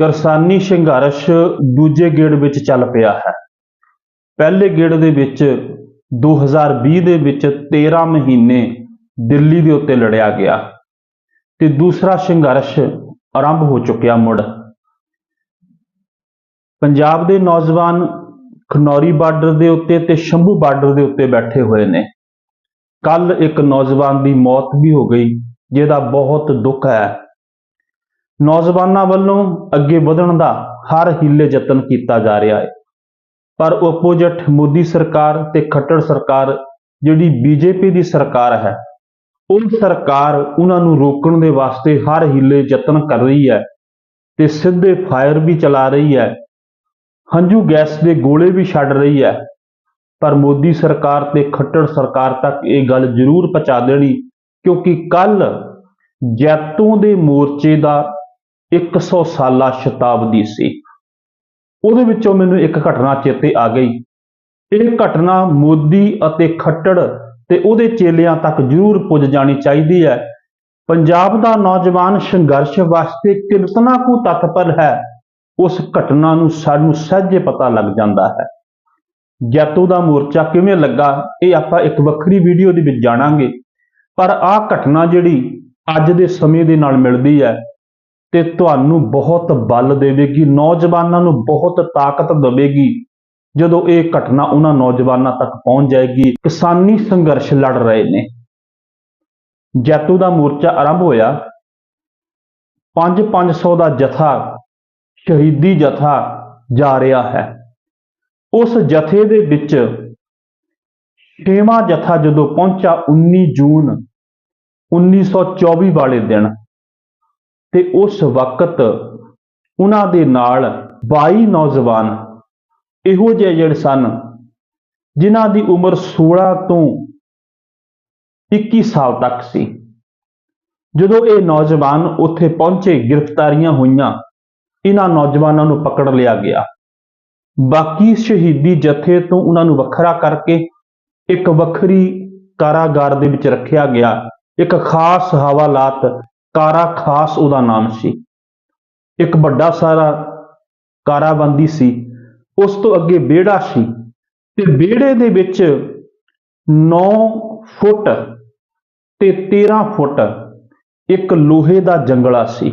ਕਿਸਾਨੀ ਸੰਘਰਸ਼ ਦੂਜੇ ਗੇੜ ਵਿੱਚ ਚੱਲ ਪਿਆ ਹੈ। ਪਹਿਲੇ ਗੇੜ ਦੇ ਵਿੱਚ 2020 ਦੇ ਵਿੱਚ 13 ਮਹੀਨੇ ਦਿੱਲੀ ਦੇ ਉੱਤੇ ਲੜਿਆ ਗਿਆ ਤੇ ਦੂਸਰਾ ਸੰਘਰਸ਼ ਆਰੰਭ ਹੋ ਚੁੱਕਿਆ ਮੁੜ। ਪੰਜਾਬ ਦੇ ਨੌਜਵਾਨ ਖਨੌਰੀ ਬਾਰਡਰ ਦੇ ਉੱਤੇ ਤੇ ਸ਼ੰਭੂ ਬਾਰਡਰ ਦੇ ਉੱਤੇ ਬੈਠੇ ਹੋਏ ਨੇ। ਕੱਲ ਇੱਕ ਨੌਜਵਾਨ ਦੀ ਮੌਤ ਵੀ ਹੋ ਗਈ, ਜਿਹਦਾ ਬਹੁਤ ਦੁੱਖ ਹੈ। ਨੌਜਵਾਨਾਂ ਵੱਲੋਂ ਅੱਗੇ ਵਧਣ ਦਾ ਹਰ ਹੀਲੇ ਯਤਨ ਕੀਤਾ ਜਾ ਰਿਹਾ ਹੈ। ਪਰ ਆਪੋਜੀਟ ਮੋਦੀ ਸਰਕਾਰ ਤੇ ਖੱਟੜ ਸਰਕਾਰ ਜਿਹੜੀ ਬੀਜੇਪੀ ਦੀ ਸਰਕਾਰ ਹੈ, ਉਹ ਸਰਕਾਰ ਉਹਨਾਂ ਨੂੰ ਰੋਕਣ ਦੇ ਵਾਸਤੇ ਹਰ ਹੀਲੇ ਯਤਨ ਕਰ ਰਹੀ ਹੈ ਤੇ ਸਿੱਧੇ ਫਾਇਰ ਵੀ ਚਲਾ ਰਹੀ ਹੈ। ਹੰਝੂ ਗੈਸ ਦੇ ਗੋਲੇ ਵੀ ਛੱਡ ਰਹੀ ਹੈ। ਪਰ ਮੋਦੀ ਸਰਕਾਰ ਤੇ ਖੱਟੜ ਸਰਕਾਰ ਤੱਕ ਇਹ ਗੱਲ ਜ਼ਰੂਰ ਪਹੁੰਚਾ ਦੇਣੀ ਕਿਉਂਕਿ ਕੱਲ ਜੈਤੋਂ ਦੇ ਮੋਰਚੇ ਦਾ 100 ਸਾਲਾ ਸ਼ਤਾਬਦੀ ਸੀ। ਉਹਦੇ ਵਿੱਚੋਂ ਮੈਨੂੰ ਇੱਕ ਘਟਨਾ ਚੇਤੇ ਆ ਗਈ। ਇਹ ਘਟਨਾ ਮੋਦੀ ਅਤੇ ਖੱਟੜ ਤੇ ਉਹਦੇ ਚੇਲਿਆਂ ਤੱਕ ਜ਼ਰੂਰ ਪੁੱਜ ਜਾਣੀ ਚਾਹੀਦੀ ਹੈ। ਪੰਜਾਬ ਦਾ ਨੌਜਵਾਨ ਸੰਘਰਸ਼ ਵਾਸਤੇ ਕਿਤਨਾ ਕੁ ਤਤਪਰ ਹੈ, ਉਸ ਘਟਨਾ ਨੂੰ ਸਾਨੂੰ ਸਹਿਜੇ ਪਤਾ ਲੱਗ ਜਾਂਦਾ ਹੈ। ਜੈਤੂ ਦਾ ਮੋਰਚਾ ਕਿਵੇਂ ਲੱਗਾ, ਇਹ ਆਪਾਂ ਇੱਕ ਵੱਖਰੀ ਵੀਡੀਓ ਦੇ ਵਿੱਚ ਜਾਣਾਂਗੇ। ਪਰ ਆਹ ਘਟਨਾ ਜਿਹੜੀ ਅੱਜ ਦੇ ਸਮੇਂ ਦੇ ਨਾਲ ਮਿਲਦੀ ਹੈ ਤੇ ਤੁਹਾਨੂੰ ਬਹੁਤ ਬਲ ਦੇਵੇਗੀ, ਨੌਜਵਾਨਾਂ ਨੂੰ ਬਹੁਤ ਤਾਕਤ ਦੇਵੇਗੀ। ਜਦੋਂ ਇਹ ਘਟਨਾ ਉਹਨਾਂ ਨੌਜਵਾਨਾਂ ਤੱਕ ਪਹੁੰਚ ਜਾਏਗੀ, ਕਿਸਾਨੀ ਸੰਘਰਸ਼ ਲੜ ਰਹੇ ਨੇ। ਜੈਤੂ ਦਾ ਮੋਰਚਾ ਆਰੰਭ ਹੋਇਆ। 5-500 ਦਾ ਜਥਾ, ਸ਼ਹੀਦੀ ਜਥਾ ਜਾ ਰਿਹਾ ਹੈ। ਉਸ ਜਥੇ ਦੇ ਵਿੱਚ ਛੇਵਾਂ ਜਥਾ ਜਦੋਂ ਪਹੁੰਚਾ 19 ਜੂਨ 1924 ਵਾਲੇ ਦਿਨ ਤੇ ਉਸ ਵਕਤ ਉਹਨਾਂ ਦੇ ਨਾਲ 22 ਨੌਜਵਾਨ ਇਹੋ ਜਿਹੇ ਜਿਹੜੇ ਸਨ ਜਿਨ੍ਹਾਂ ਦੀ ਉਮਰ 16 ਤੋਂ 21 ਸਾਲ ਤੱਕ ਸੀ। ਜਦੋਂ ਇਹ ਨੌਜਵਾਨ ਉੱਥੇ ਪਹੁੰਚੇ, ਗ੍ਰਿਫਤਾਰੀਆਂ ਹੋਈਆਂ, ਇਹਨਾਂ ਨੌਜਵਾਨਾਂ ਨੂੰ ਪਕੜ ਲਿਆ ਗਿਆ। ਬਾਕੀ ਸ਼ਹੀਦੀ ਜਥੇ ਤੋਂ ਉਹਨਾਂ ਨੂੰ ਵੱਖਰਾ ਕਰਕੇ ਇੱਕ ਵੱਖਰੀ ਕਾਰਾਗਾਰ ਦੇ ਵਿੱਚ ਰੱਖਿਆ ਗਿਆ। ਇੱਕ ਖਾਸ ਹਵਾਲਾਤ ਕਾਰਾ ਖਾਸ ਉਹਦਾ ਨਾਮ ਸੀ। ਇੱਕ ਵੱਡਾ ਸਾਰਾ ਕਾਰਾਬੰਦੀ ਸੀ। ਉਸ ਤੋਂ ਅੱਗੇ ਵਿਹੜਾ ਸੀ ਤੇ ਵਿਹੜੇ ਦੇ ਵਿੱਚ 9 ਫੁੱਟ ਤੇ 13 ਫੁੱਟ ਇੱਕ ਲੋਹੇ ਦਾ ਜੰਗਲਾ ਸੀ।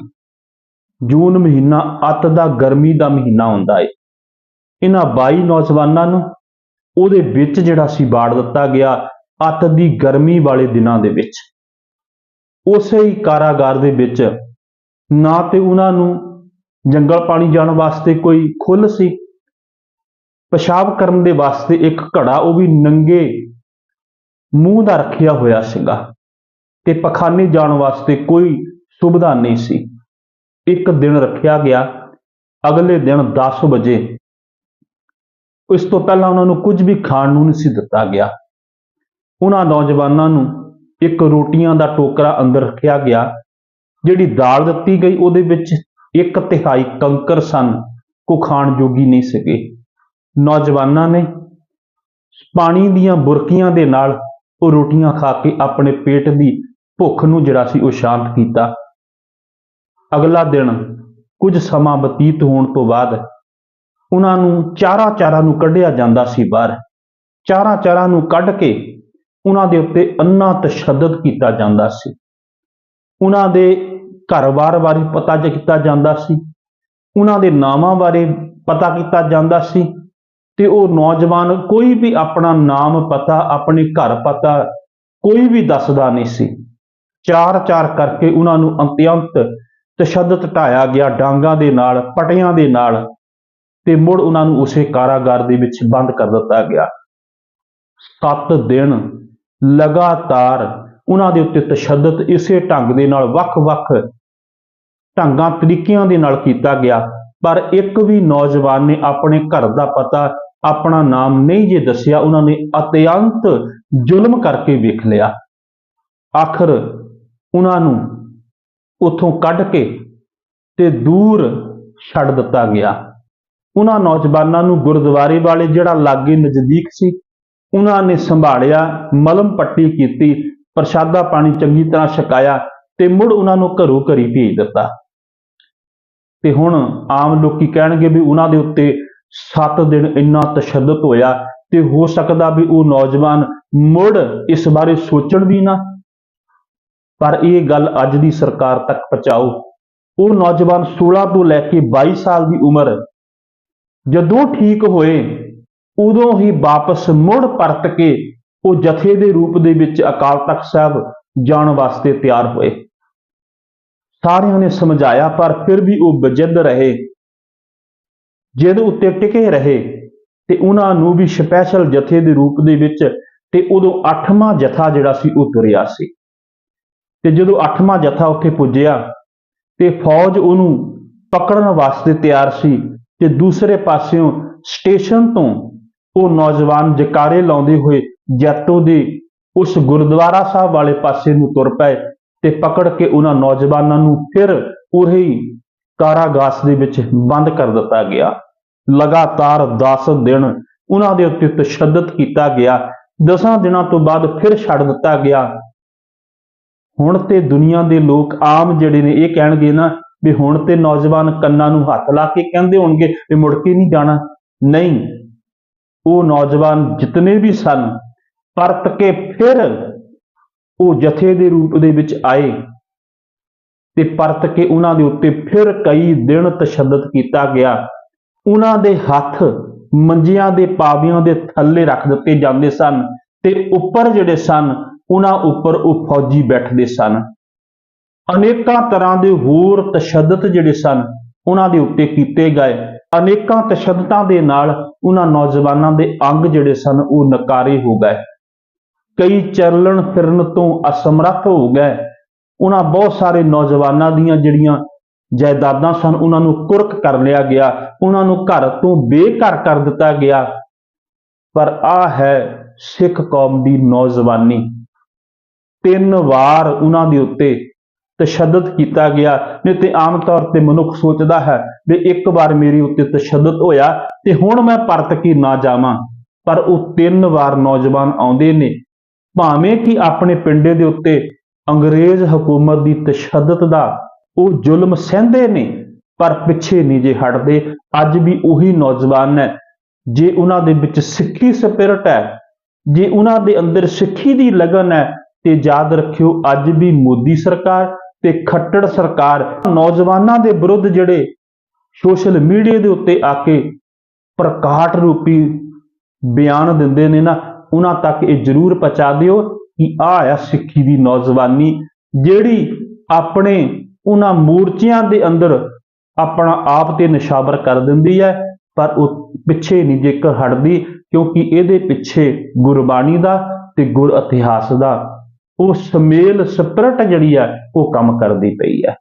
ਜੂਨ ਮਹੀਨਾ ਅੱਤ ਦਾ, ਗਰਮੀ ਦਾ ਮਹੀਨਾ ਹੁੰਦਾ ਏ। ਇਹਨਾਂ 22 ਨੌਜਵਾਨਾਂ ਨੂੰ ਉਹਦੇ ਵਿੱਚ ਜਿਹੜਾ ਸੀ ਬਾੜ ਦਿੱਤਾ ਗਿਆ ਅੱਤ ਦੀ ਗਰਮੀ ਵਾਲੇ ਦਿਨਾਂ ਦੇ ਵਿੱਚ। ਉਸੇ ਹੀ ਕਾਰਾਗਾਰ ਦੇ ਵਿੱਚ ਨਾ ਤੇ ਉਹਨਾਂ ਨੂੰ ਜੰਗਲ ਪਾਣੀ ਜਾਣ ਵਾਸਤੇ ਕੋਈ ਖੁੱਲ ਸੀ। ਪਿਸ਼ਾਬ ਕਰਨ ਦੇ ਵਾਸਤੇ ਇੱਕ ਘੜਾ ਉਹ ਵੀ ਨੰਗੇ ਮੂੰਹ ਦਾ ਰੱਖਿਆ ਹੋਇਆ ਸੀਗਾ ਤੇ ਪਖਾਨੇ ਜਾਣ ਵਾਸਤੇ ਕੋਈ ਸੁਵਿਧਾ ਨਹੀਂ ਸੀ। ਇੱਕ ਦਿਨ ਰੱਖਿਆ ਗਿਆ, ਅਗਲੇ ਦਿਨ 10 ਵਜੇ। ਇਸ ਤੋਂ ਪਹਿਲਾਂ ਉਹਨਾਂ ਨੂੰ ਕੁਝ ਵੀ ਖਾਣ ਨੂੰ ਨਹੀਂ ਸੀ ਦਿੱਤਾ ਗਿਆ। ਉਹਨਾਂ ਨੌਜਵਾਨਾਂ ਨੂੰ ਇੱਕ ਰੋਟੀਆਂ ਦਾ ਟੋਕਰਾ ਅੰਦਰ ਰੱਖਿਆ ਗਿਆ, ਜਿਹੜੀ ਦਾਲ ਦਿੱਤੀ ਗਈ ਉਹਦੇ ਵਿੱਚ ਇੱਕ ਤਿਹਾਈ ਕੰਕਰ ਸਨ ਕੋ ਖਾਣ ਜੋਗੀ ਨਹੀਂ ਸਕੇ ਨੌਜਵਾਨਾਂ ਨੇ ਪਾਣੀ ਦੀਆਂ ਬੁਰਕੀਆਂ ਦੇ ਨਾਲ ਉਹ ਰੋਟੀਆਂ ਖਾ ਕੇ ਆਪਣੇ ਪੇਟ ਦੀ ਭੁੱਖ ਨੂੰ ਜਿਹੜਾ ਸੀ ਉਹ ਸ਼ਾਂਤ ਕੀਤਾ। ਅਗਲਾ ਦਿਨ ਕੁਝ ਸਮਾਂ ਬਤੀਤ ਹੋਣ ਤੋਂ ਬਾਅਦ ਉਹਨਾਂ ਨੂੰ ਚਾਰਾ ਚਾਰਾ ਨੂੰ ਕੱਢਿਆ ਜਾਂਦਾ ਸੀ ਬਾਹਰ। ਚਾਰਾ ਚਾਰਾ ਨੂੰ ਕੱਢ ਕੇ ਉਹਨਾਂ ਦੇ ਉੱਤੇ ਅੰਨਾ ਤਸ਼ੱਦਦ ਕੀਤਾ ਜਾਂਦਾ ਸੀ। ਉਹਨਾਂ ਦੇ ਘਰ-ਬਾਰ ਬਾਰੇ ਪਤਾ ਜ ਕੀਤਾ ਜਾਂਦਾ ਸੀ। ਉਹਨਾਂ ਦੇ ਨਾਮਾਂ ਬਾਰੇ ਪਤਾ ਕੀਤਾ ਜਾਂਦਾ ਸੀ ਤੇ ਉਹ ਨੌਜਵਾਨ ਕੋਈ ਵੀ ਆਪਣਾ ਨਾਮ ਪਤਾ, ਆਪਣੇ ਘਰ ਪਤਾ ਕੋਈ ਵੀ ਦੱਸਦਾ ਨਹੀਂ ਸੀ। ਚਾਰ ਚਾਰ ਕਰਕੇ ਉਹਨਾਂ ਨੂੰ ਅੰਤਿਅੰਤ ਤਸ਼ੱਦਦ ਢਾਇਆ ਗਿਆ ਡਾਂਗਾ ਦੇ ਨਾਲ, ਪਟਿਆਂ ਦੇ ਨਾਲ ਤੇ ਮੁੜ ਉਹਨਾਂ ਨੂੰ ਉਸੇ ਕਾਰਾਗਾਰ ਦੇ ਵਿੱਚ ਬੰਦ ਕਰ ਦਿੱਤਾ ਗਿਆ। 7 ਦਿਨ ਲਗਾਤਾਰ ਉਹਨਾਂ ਦੇ ਉੱਤੇ ਤਸ਼ੱਦਦ ਇਸੇ ਢੰਗ ਦੇ ਨਾਲ ਵੱਖ-ਵੱਖ ਢੰਗਾਂ, ਤਰੀਕਿਆਂ ਦੇ ਨਾਲ ਕੀਤਾ ਗਿਆ। ਪਰ ਇੱਕ ਵੀ ਨੌਜਵਾਨ ਨੇ ਆਪਣੇ ਘਰ ਦਾ ਪਤਾ ਆਪਣਾ ਨਾਮ ਨਹੀਂ ਜੇ ਦੱਸਿਆ, ਉਹਨਾਂ ਨੇ ਅਤਿਅੰਤ ਜ਼ੁਲਮ ਕਰਕੇ ਵੇਖ ਲਿਆ। ਆਖਰ ਉਹਨਾਂ ਨੂੰ ਉਥੋਂ ਕੱਢ ਕੇ ਤੇ ਦੂਰ ਛੱਡ ਦਿੱਤਾ ਗਿਆ। ਉਹਨਾਂ ਨੌਜਵਾਨਾਂ ਨੂੰ ਗੁਰਦੁਆਰੇ ਵਾਲੇ ਜਿਹੜਾ ਲਾਗੇ ਨਜ਼ਦੀਕ ਸੀ ਉਹਨਾਂ ਨੇ ਸੰਭਾਲਿਆ, ਮਲਮ ਪੱਟੀ ਕੀਤੀ, ਪ੍ਰਸ਼ਾਦਾ ਪਾਣੀ ਚੰਗੀ ਤਰ੍ਹਾਂ ਛਕਾਇਆ ਤੇ ਮੁੜ ਉਹਨਾਂ ਨੂੰ ਘਰੋਂ ਘਰੀ ਭੇਜ ਦਿੱਤਾ। ਤੇ ਹੁਣ ਆਮ ਲੋਕੀ ਕਹਿਣਗੇ ਵੀ ਉਹਨਾਂ ਦੇ ਉੱਤੇ 7 ਦਿਨ ਇੰਨਾ ਤਸ਼ੱਦਦ ਹੋਇਆ ਤੇ ਹੋ ਸਕਦਾ ਵੀ ਉਹ ਨੌਜਵਾਨ ਮੁੜ ਇਸ ਬਾਰੇ ਸੋਚਣ ਵੀ ਨਾ। ਪਰ ਇਹ ਗੱਲ ਅੱਜ ਦੀ ਸਰਕਾਰ ਤੱਕ ਪਹੁੰਚਾਓ। ਉਹ ਨੌਜਵਾਨ 16 ਤੋਂ ਲੈ ਕੇ 22 ਸਾਲ ਦੀ ਉਮਰ, ਜਦੋਂ ਠੀਕ ਹੋਏ ਉਦੋਂ ਹੀ ਵਾਪਸ ਮੁੜ ਪਰਤ ਕੇ ਉਹ ਜਥੇ ਦੇ ਰੂਪ ਦੇ ਵਿੱਚ ਅਕਾਲ ਤਖਤ ਸਾਹਿਬ ਜਾਣ ਵਾਸਤੇ ਤਿਆਰ ਹੋਏ। ਸਾਰਿਆਂ ਨੇ ਸਮਝਾਇਆ, ਪਰ ਫਿਰ ਵੀ ਉਹ ਬਜਿੱਦ ਰਹੇ। ਜਿੱਦ ਉੱਤੇ ਟਿਕੇ ਰਹੇ ਤੇ ਉਹਨਾਂ ਨੂੰ ਵੀ ਸਪੈਸ਼ਲ ਜਥੇ ਦੇ ਰੂਪ ਦੇ ਵਿੱਚ ਤੇ ਉਦੋਂ 8ਵਾਂ ਜਥਾ ਜਿਹੜਾ ਸੀ ਉਹ ਤੁਰਿਆ ਸੀ। ਤੇ ਜਦੋਂ 8ਵਾਂ ਜਥਾ ਉੱਥੇ ਪੁੱਜਿਆ ਤੇ ਫੌਜ ਉਹਨੂੰ ਪਕੜਨ ਵਾਸਤੇ ਤਿਆਰ ਸੀ ਤੇ ਦੂਸਰੇ ਪਾਸਿਓਂ ਸਟੇਸ਼ਨ ਤੋਂ ਉਹ ਨੌਜਵਾਨ ਜਕਾਰੇ ਲਾਉਂਦੇ ਹੋਏ ਜੈਤੋ ਦੇ ਉਸ ਗੁਰਦੁਆਰਾ ਸਾਹਿਬ ਵਾਲੇ ਪਾਸੇ ਨੂੰ ਤੁਰ ਪਏ ਤੇ ਪਕੜ ਕੇ ਉਹਨਾਂ ਨੌਜਵਾਨਾਂ ਨੂੰ ਫਿਰ ਉਰੇ ਹੀ ਕਾਰਾਗਾਸ ਦੇ ਵਿੱਚ ਬੰਦ ਕਰ ਦਿੱਤਾ ਗਿਆ। ਲਗਾਤਾਰ 10 ਦਿਨ ਉਹਨਾਂ ਦੇ ਉੱਤੇ ਤਸ਼ੱਦਦ ਕੀਤਾ ਗਿਆ। 10 ਦਿਨਾਂ ਤੋਂ ਬਾਅਦ ਫਿਰ ਛੱਡ ਦਿੱਤਾ ਗਿਆ। ਹੁਣ ਤੇ ਦੁਨੀਆ ਦੇ ਲੋਕ ਆਮ ਜਿਹੜੇ ਨੇ ਇਹ ਕਹਿਣਗੇ ਨਾ ਵੀ ਹੁਣ ਤੇ ਨੌਜਵਾਨ ਕੰਨਾਂ ਨੂੰ ਹੱਥ ਲਾ ਕੇ ਕਹਿੰਦੇ ਹੋਣਗੇ ਵੀ ਮੁੜ ਕੇ ਨਹੀਂ ਜਾਣਾ। ਨਹੀਂ ਉਹ ਨੌਜਵਾਨ ਜਿਤਨੇ ਵੀ ਸਨ, ਪਰਤ ਕੇ ਫਿਰ ਉਹ ਜਥੇ ਦੇ ਰੂਪ ਦੇ ਵਿੱਚ ਆਏ ਤੇ ਪਰਤ ਕੇ ਉਹਨਾਂ ਦੇ ਉੱਤੇ ਫਿਰ ਕਈ ਦਿਨ ਤਸ਼ੱਦਦ ਕੀਤਾ ਗਿਆ। ਉਹਨਾਂ ਦੇ ਹੱਥ ਮੰਜੀਆਂ ਦੇ ਪਾਵਿਆਂ ਦੇ ਥੱਲੇ ਰੱਖ ਦਿੱਤੇ ਜਾਂਦੇ ਸਨ ਤੇ ਉੱਪਰ ਜਿਹੜੇ ਸਨ, ਉਹਨਾਂ ਉੱਪਰ ਉਹ ਫੌਜੀ ਬੈਠਦੇ ਸਨ। ਅਨੇਕਾਂ ਤਰ੍ਹਾਂ ਦੇ ਹੋਰ ਤਸ਼ੱਦਦ ਜਿਹੜੇ ਸਨ, ਉਹਨਾਂ ਦੇ ਉੱਤੇ ਕੀਤੇ ਗਏ। ਅਨੇਕਾਂ ਤਸ਼ੱਦਦਾਂ ਦੇ ਨਾਲ ਉਹਨਾਂ ਨੌਜਵਾਨਾਂ ਦੇ ਅੰਗ ਜਿਹੜੇ ਸਨ, ਉਹ ਨਕਾਰੇ ਹੋ ਗਏ। ਕਈ ਚੱਲਣ ਫਿਰਨ ਤੋਂ ਅਸਮਰੱਥ ਹੋ ਗਏ। ਉਹਨਾਂ ਬਹੁਤ ਸਾਰੇ ਨੌਜਵਾਨਾਂ ਦੀਆਂ ਜਿਹੜੀਆਂ ਜਾਇਦਾਦਾਂ ਸਨ, ਉਹਨਾਂ ਨੂੰ ਕੁਰਕ ਕਰ ਲਿਆ ਗਿਆ। ਉਹਨਾਂ ਨੂੰ ਘਰ ਤੋਂ ਬੇਘਰ ਕਰ ਦਿੱਤਾ ਗਿਆ। ਪਰ ਆ ਹੈ ਸਿੱਖ ਕੌਮ ਦੀ ਨੌਜਵਾਨੀ। ਤਿੰਨ ਵਾਰ ਉਹਨਾਂ ਦੇ ਉੱਤੇ ਤਸ਼ੱਦਦ ਕੀਤਾ ਗਿਆ। ਨਹੀਂ ਤੇ ਆਮ ਤੌਰ ਤੇ ਮਨੁੱਖ ਸੋਚਦਾ ਹੈ ਵੀ ਇੱਕ ਵਾਰ ਮੇਰੇ ਉੱਤੇ ਤਸ਼ੱਦਦ ਹੋਇਆ ਤੇ ਹੁਣ ਮੈਂ ਪਰਤ ਕੇ ਨਾ ਜਾਵਾਂ। ਪਰ ਉਹ ਤਿੰਨ ਵਾਰ ਨੌਜਵਾਨ ਆਉਂਦੇ ਨੇ। ਭਾਵੇਂ ਕਿ ਆਪਣੇ ਪਿੰਡੇ ਦੇ ਉੱਤੇ ਅੰਗਰੇਜ਼ ਹਕੂਮਤ ਦੀ ਤਸ਼ੱਦਦ ਦਾ ਉਹ ਜ਼ੁਲਮ ਸਹਿੰਦੇ ਨੇ, ਪਰ ਪਿੱਛੇ ਨਹੀਂ ਜੇ ਹਟਦੇ। ਅੱਜ ਵੀ ਉਹੀ ਨੌਜਵਾਨ ਹੈ। ਜੇ ਉਹਨਾਂ ਦੇ ਵਿੱਚ ਸਿੱਖੀ ਸਪਿਰਟ ਹੈ, ਜੇ ਉਹਨਾਂ ਦੇ ਅੰਦਰ ਸਿੱਖੀ ਦੀ ਲਗਨ ਹੈ, ਤੇ ਯਾਦ ਰੱਖਿਓ, ਅੱਜ ਵੀ ਮੋਦੀ ਸਰਕਾਰ ਤੇ ਖੱਟੜ ਸਰਕਾਰ ਨੌਜਵਾਨਾਂ ਦੇ ਵਿਰੁੱਧ ਜਿਹੜੇ ਸੋਸ਼ਲ ਮੀਡੀਆ ਦੇ ਉੱਤੇ ਆ ਕੇ ਪ੍ਰਕਾਟ ਰੂਪੀ ਬਿਆਨ ਦਿੰਦੇ ਨੇ ਨਾ, ਉਹਨਾਂ ਤੱਕ ਇਹ ਜ਼ਰੂਰ ਪਹੁੰਚਾ ਦਿਓ ਕਿ ਆ ਆ ਸਿੱਖੀ ਦੀ ਨੌਜਵਾਨੀ ਜਿਹੜੀ ਆਪਣੇ ਉਹਨਾਂ ਮੂਰਚਿਆਂ ਦੇ ਅੰਦਰ ਆਪਣਾ ਆਪ ਤੇ ਨਿਸ਼ਾਵਰ ਕਰ ਦਿੰਦੀ ਹੈ, ਪਰ ਉਹ ਪਿੱਛੇ ਨਹੀਂ ਜੇਕਰ ਹਟਦੀ ਕਿਉਂਕਿ ਇਹਦੇ ਪਿੱਛੇ ਗੁਰਬਾਣੀ ਦਾ ਤੇ ਗੁਰ ਇਤਿਹਾਸ ਦਾ ਉਹ ਸਮੇਲ ਸਪਿਰਟ ਜਿਹੜੀ ਹੈ ਉਹ ਕੰਮ ਕਰਦੀ ਪਈ ਹੈ